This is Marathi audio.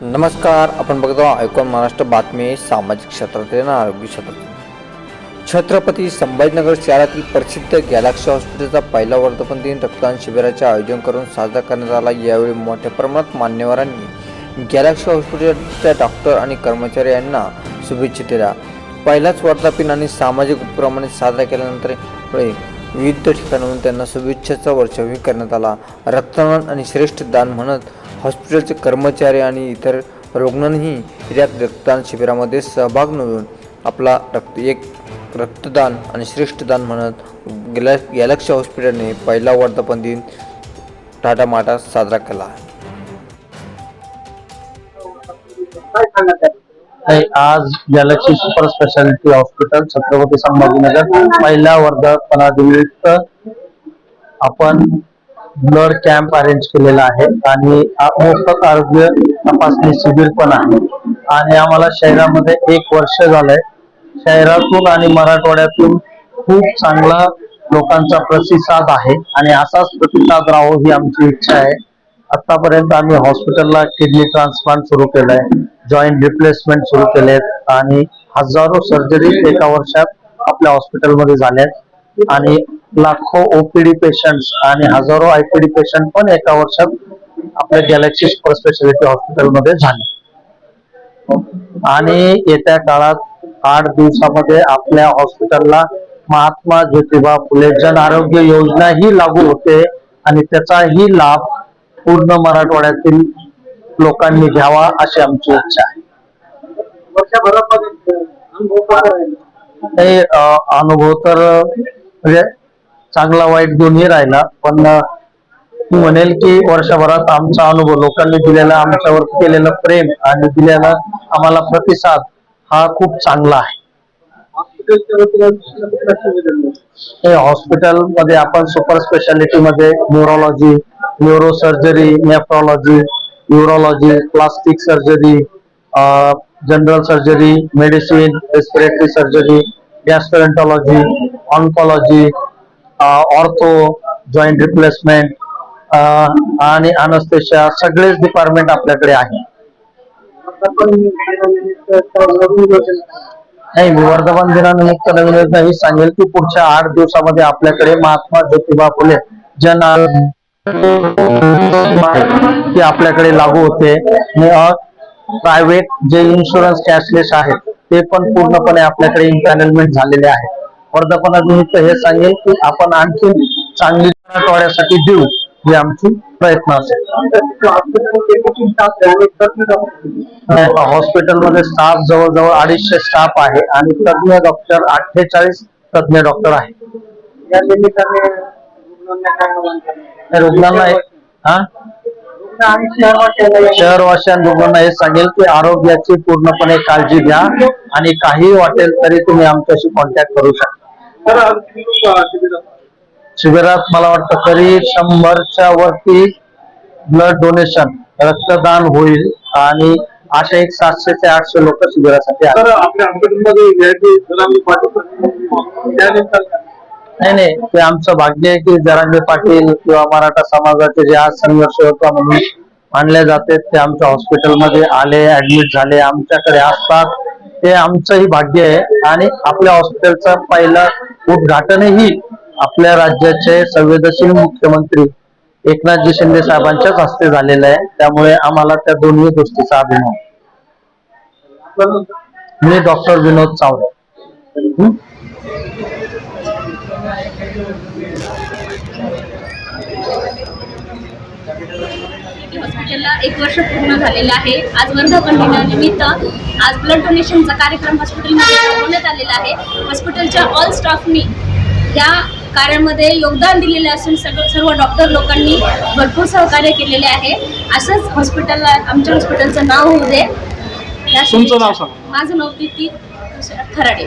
नमस्कार आपण बघतो ऐकून महाराष्ट्र बातमी सामाजिक क्षेत्रातील आणि आरोग्य क्षेत्रातील. छत्रपती संभाजीनगर शहरातील प्रसिद्ध गॅलॅक्सी हॉस्पिटलचा पहिला वर्धापन दिन रक्तदान शिबिराचे आयोजन करून साजरा करण्यात आला. यावेळी मोठ्या प्रमाणात मान्यवरांनी गॅलॅक्सी हॉस्पिटलच्या डॉक्टर आणि कर्मचारी यांना शुभेच्छा दिल्या. पहिलाच वर्धापन आणि सामाजिक उपक्रमाने साजरा केल्यानंतर विविध ठिकाणाहून त्यांना शुभेच्छेचा वर्षावही करण्यात आला. रक्तदान आणि श्रेष्ठ दान म्हणत हॉस्पिटलचे कर्मचारी आणि इतर रुग्णांनीही यात रक्तदान शिबिरामध्ये सहभाग नोंदवून आपला रक्त एक रक्तदान आणि श्रेष्ठदान म्हणत गॅलॅ गॅलक्सी हॉस्पिटलने पहिला वर्धापन दिन टाटा माटा साजरा केला. नाही, आज Galaxy super speciality hospital Chhatrapati Sambhajinagar पहिल्या वर्धापनानिमित्त आपण ब्लड कॅम्प अरेंज केलेला आहे आणि मोफत आरोग्य तपासणी शिबिर पण आहे. आणि आम्हाला शहरामध्ये एक वर्ष झालंय. शहरातून आणि मराठवाड्यातून खूप चांगला लोकांचा प्रतिसाद आहे आणि असाच प्रतिसाद राहो ही आमची इच्छा आहे. आतापर्यंत आम्ही हॉस्पिटलला किडनी ट्रान्सप्लांट सुरू केलंय जॉईंट रिप्लेसमेंट सुरू केलेत आणि हजारो सर्जरी एका वर्षात आपल्या हॉस्पिटलमध्ये झाल्यात. आणि लाखो ओपीडी पेशंट आणि हजारो आयपीडी पेशंट पण एका वर्षात आपल्या गॅलेक्सी सुपर स्पेशालिटी हॉस्पिटलमध्ये झाले. आणि येत्या काळात आठ दिवसामध्ये आपल्या हॉस्पिटलला महात्मा ज्योतिबा फुले जन आरोग्य योजना ही लागू होते आणि त्याचाही लाभ पूर्ण मराठवाड्यातील लोकांनी घ्यावा अशी आमची इच्छा आहे. अनुभव तर म्हणजे चांगला वाईट दोन्ही राहिला. पण मी म्हणेल की वर्षभरात आमचा अनुभव लोकांनी दिलेला आमच्यावर केलेलं प्रेम आणि दिलेला आम्हाला प्रतिसाद हा खूप चांगला आहे. हॉस्पिटलमध्ये आपण सुपर स्पेशालिटी मध्ये neurology neuro surgery nephrology urology plastic surgery general surgery medicine respiratory surgery gastroenterology oncology ortho joint replacement आणि अनस्थेशिया सगळेच डिपार्टमेंट आपल्याकडे आहे. नाही मी वर्धमान दिनानिमित्त नवीन योजना ही सांगेल की पुढच्या आठ दिवसामध्ये आपल्याकडे महात्मा ज्योतिबा फुले जन की आपल्याकडे लागू होते. प्रायव्हेट जे इन्शुरन्स कॅशलेस आहेत ते पण पूर्णपणे आपल्याकडे इम्पॅनलमेंट झालेले आहे वर्धापनानिमित्त हे सांगेल की आपण आणखी चांगली मराठवाड्यासाठी देऊ ही आमची प्रयत्न असेल. हॉस्पिटलमध्ये स्टाफ जवळजवळ अडीचशे स्टाफ आहे आणि तज्ञ डॉक्टर अठ्ठेचाळीस तज्ञ डॉक्टर आहे. रुग्णांना हा? रुग्ण आणि हे सांगेल की आरोग्याची पूर्णपणे काळजी घ्या आणि काही वाटेल तरी तुम्ही आमच्याशी कॉन्टॅक्ट करू शकता. शिबिरात शिबिरात मला वाटतं तरी शंभरच्या वरती ब्लड डोनेशन रक्तदान होईल आणि असे एक सातशे ते आठशे लोक शिबिरासाठी आले नाही नाही. ते आमचं भाग्य आहे की जरांगे पाटील किंवा मराठा समाजाचे जे आज संघर्ष होता म्हणून मानले जाते ते आमच्या हॉस्पिटलमध्ये आले ऍडमिट झाले. आमच्याकडे असतात. ते आमचंही भाग्य आहे. आणि आपल्या हॉस्पिटलचं पहिलं उद्घाटनही आपल्या राज्याचे संवेदनशील मुख्यमंत्री एकनाथजी शिंदे साहेबांच्याच हस्ते झालेलं आहे. त्यामुळे आम्हाला त्या दोन्ही गोष्टीचा अभिमान. मी डॉक्टर विनोद चावडे हॉस्पिटलला एक वर्ष पूर्ण झालेलं आहे. आज वर्धापन दिनानिमित्त आज ब्लड डोनेशनचा कार्यक्रम हॉस्पिटलमध्ये राबवण्यात आलेला आहे. हॉस्पिटलच्या ऑल स्टाफनी या कार्यामध्ये योगदान दिलेले असून सगळं सर्व डॉक्टर लोकांनी भरपूर सहकार्य केलेले आहे. असंच हॉस्पिटलला आमच्या हॉस्पिटलचं नाव होऊ दे. या तुमचं नाव सांगा. माझं नाव प्रीती खराडे